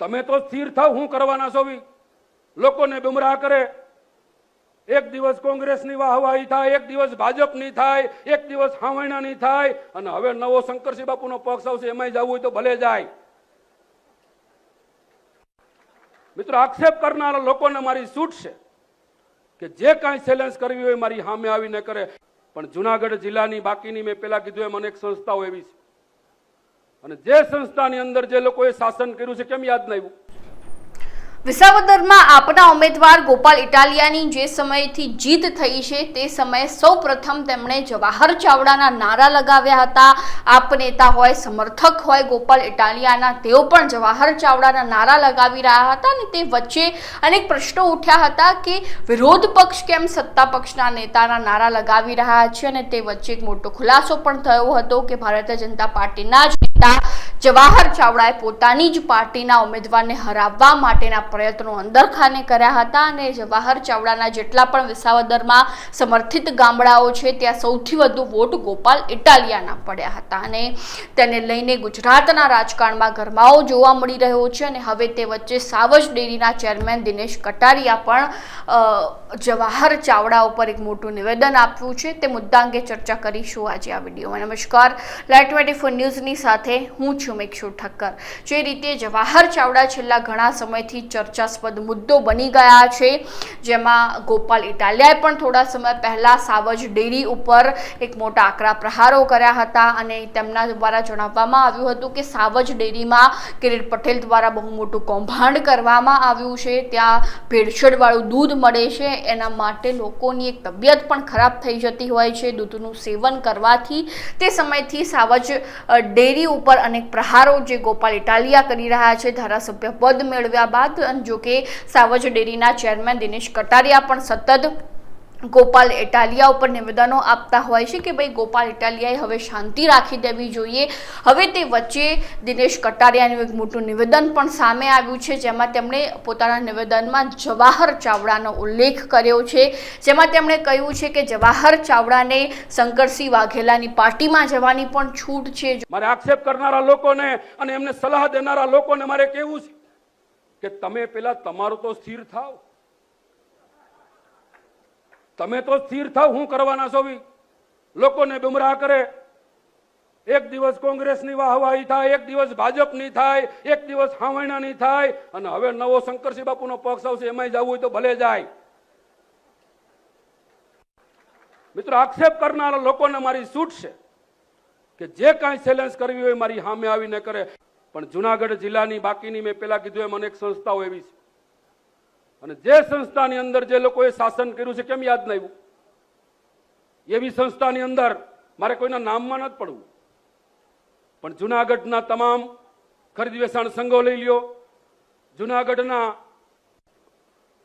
તમે તો સ્થિર થાવ, હું કરવાના છો લોકોને ગુમરાહ કરે. એક દિવસ કોંગ્રેસની વાહવાહી થાય, એક દિવસ ભાજપની થાય, એક દિવસ હાવણાની થાય, અને હવે નવો શંકરસિંહ બાપુનો પક્ષ આવશે, એમાંય જવું હોય તો ભલે જાય. મિત્રો, આક્ષેપ કરનારા લોકોને મારી છૂટ છે કે જે કાંઈ ચેલેન્જ કરવી હોય મારી સામે આવીને કરે. પણ જુનાગઢ જિલ્લાની બાકીની મેં પેલા કીધું એમ અનેક સંસ્થાઓ એવી છે. અને જે સંસ્થાની અંદર જે લોકોએ શાસન કર્યું છે કેમ યાદ નહીં આવ્યું? વિસાવદરમાં આપના ઉમેદવાર ગોપાલ ઇટાલિયાની જે સમયથી જીત થઈ છે તે સમયે સૌ પ્રથમ તેમણે જવાહર ચાવડાના નારા લગાવ્યા હતા. આપ નેતા હોય, સમર્થક હોય ગોપાલ ઇટાલિયાના, તેઓ પણ જવાહર ચાવડાના નારા લગાવી રહ્યા હતા અને તે વચ્ચે અનેક પ્રશ્નો ઉઠ્યા હતા કે વિરોધ પક્ષ કેમ સત્તા પક્ષના નેતાના નારા લગાવી રહ્યા છે અને તે વચ્ચે એક મોટો ખુલાસો પણ થયો હતો કે ભારતીય જનતા પાર્ટીના જ નેતા જવાહર ચાવડાએ પોતાની જ પાર્ટીના ઉમેદવારને હરાવવા માટેના પ્રયત્નો અંદરખાને કર્યા હતા અને જવાહર ચાવડાના જેટલા પણ વિસાવદરમાં સમર્થિત ગામડાઓ છે, ત્યાં સૌથી વધુ વોટ ગોપાલ ઇટાલિયાના પડ્યા હતા અને તેને લઈને ગુજરાતના રાજકારણમાં ગરમાવો જોવા મળી રહ્યો છે અને હવે તે વચ્ચે સાવજ ડેરીના ચેરમેન દિનેશ કટારિયા પણ જવાહર ચાવડા ઉપર એક મોટું નિવેદન આપ્યું છે. તે મુદ્દા અંગે ચર્ચા કરીશું આજે આ વિડીયોમાં. નમસ્કાર. લાઈટ ટ્વેન્ટી ફોર ન્યૂઝની સાથે હું છું મેક્ષુ ઠક્કર? જે રીતે જવાહર ચાવડા છેલ્લા ઘણા સમયથી ચર્ચાસ્પદ મુદ્દો બની ગયા છે, જેમાં ગોપાલ ઇટાલિયાએ પણ થોડા સમય પહેલાં સાવજ ડેરી ઉપર એક મોટા આકરા પ્રહારો કર્યા હતા અને તેમના દ્વારા જણાવવામાં આવ્યું હતું કે સાવજ ડેરીમાં કિરીટ પટેલ દ્વારા બહુ મોટું કૌભાંડ કરવામાં આવ્યું છે, ત્યાં ભેળસેળવાળું દૂધ મળે છે, એના માટે લોકોની એક તબિયત પણ ખરાબ થઈ જતી હોય છે, દૂધનું સેવન કરવાથી તે સમયથી સાવજ ડેરી ઉપર અનેક પ્રહારો જે ગોપાલ ઇટાલિયા કરી રહ્યા છે, ધારાસભ્ય પદ મેળવ્યા બાદ જોકે સાવજ ડેરીના ચેરમેન દિનેશ કટારિયા પણ સતત ગોપાલ ઇટાલિયા ઉપર નિવેદનો આપતા હોય છે કે ભાઈ ગોપાલ ઇટાલિયાએ હવે શાંતિ રાખી દેવી જોઈએ. હવે તે વચ્ચે દિનેશ કટારિયાનું એક મોટું નિવેદન પણ સામે આવ્યું છે, જેમાં તેમણે પોતાના નિવેદનમાં જવાહર ચાવડાનો ઉલ્લેખ કર્યો છે. જેમાં તેમણે કહ્યું છે કે જવાહર ચાવડાને શંકરસિંહ વાઘેલાની પાર્ટીમાં જવાની પણ છૂટ છે. મારે આક્ષેપ કરનારા લોકોને અને એમને સલાહ દેનારા લોકોને મારે કહેવું છે કે તમે પેલા તમારું તો સ્થિર થાવ તમે તો સ્થિર થાવ, હું કરવાના છો લોકોને ગુમરાહ કરે. એક દિવસ કોંગ્રેસની વાહવાહી થાય, એક દિવસ ભાજપની થાય, એક દિવસ હાવણાની થાય, અને હવે નવો શંકરસિંહ બાપુનો પક્ષ આવશે, એમાંય જવું હોય તો ભલે જાય. મિત્રો, આક્ષેપ કરનારા લોકોને મારી છૂટ છે કે જે કાંઈ ચેલેન્જ કરવી હોય મારી સામે આવીને કરે. પણ જુનાગઢ જિલ્લાની બાકીની મેં પેલા કીધું એમ અનેક સંસ્થાઓ એવી છે. અને જે સંસ્થાની અંદર જે લોકોએ શાસન કર્યું છે, કેમ યાદ નહીં એવી સંસ્થાની અંદર મારે કોઈના નામમાં નથી પડવું. પણ જુનાગઢના તમામ ખરીદ વેચાણ સંઘો લઈ લ્યો, જુનાગઢના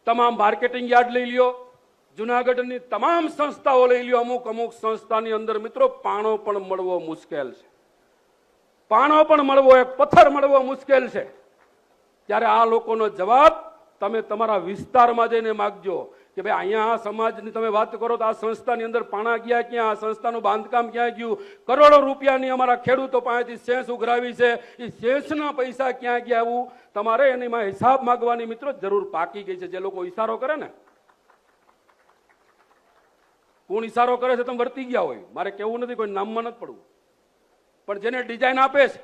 તમામ માર્કેટિંગ યાર્ડ લઈ લ્યો, જુનાગઢની તમામ સંસ્થાઓ લઈ લ્યો. અમુક અમુક સંસ્થાની અંદર મિત્રો પાણો પણ મળવો મુશ્કેલ છે. પાણો પણ મળવો, એક પથ્થર મળવો મુશ્કેલ છે. ત્યારે આ લોકોનો જવાબ તમે તમારા વિસ્તારમાં જઈને માગજો કે ભાઈ અહીંયા આ સમાજની તમે વાત કરો તો આ સંસ્થાની અંદર પાણા ગયા ક્યાં, આ સંસ્થાનું બાંધકામ ક્યાં ગયું? કરોડો રૂપિયાની અમારા ખેડૂતો પાસેથી શેષ ઉઘરાવી છે. એ શેષના પૈસા ક્યાં ગયા આવું? તમારે એનીમાં હિસાબ માગવાની મિત્રો જરૂર પાકી ગઈ છે. જે લોકો ઈશારો કરે ને. કોણ ઈશારો કરે છે તમે વર્તી ગયા હોય. મારે કેવું નથી, કોઈ નામમાં નથી પડવું. પણ જેને ડિઝાઇન આપે છે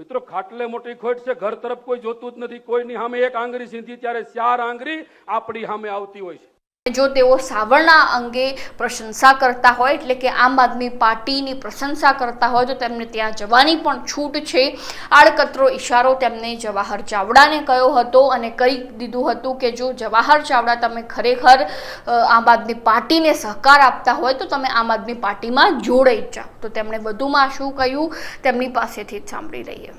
મિત્રો, ખાટલે મોટી ખોટ છે, ઘર તરફ કોઈ જોતું જ નથી. કોઈની સામે એક આંગળી સીધી, ત્યારે ચાર આંગળી આપણી સામે આવતી હોય છે. જો તેઓ સાવરણા અંગે પ્રશંસા કરતા હોય, એટલે કે આમ આદમી પાર્ટીની પ્રશંસા કરતા હોય, તો તેમને ત્યાં જવાની પણ છૂટ છે. આડકતરો ઇશારો તેમને જવાહર ચાવડાને કહ્યો હતો અને કહી દીધું હતું કે, જો જવાહર ચાવડા તમે ખરેખર આમ આદમી પાર્ટીને સહકાર આપતા હોય, તો તમે આમ આદમી પાર્ટીમાં જોડાઈ જાઓ. તો તેમણે વધુમાં શું કહ્યું? તેમની પાસેથી જ સાંભળી લઈએ.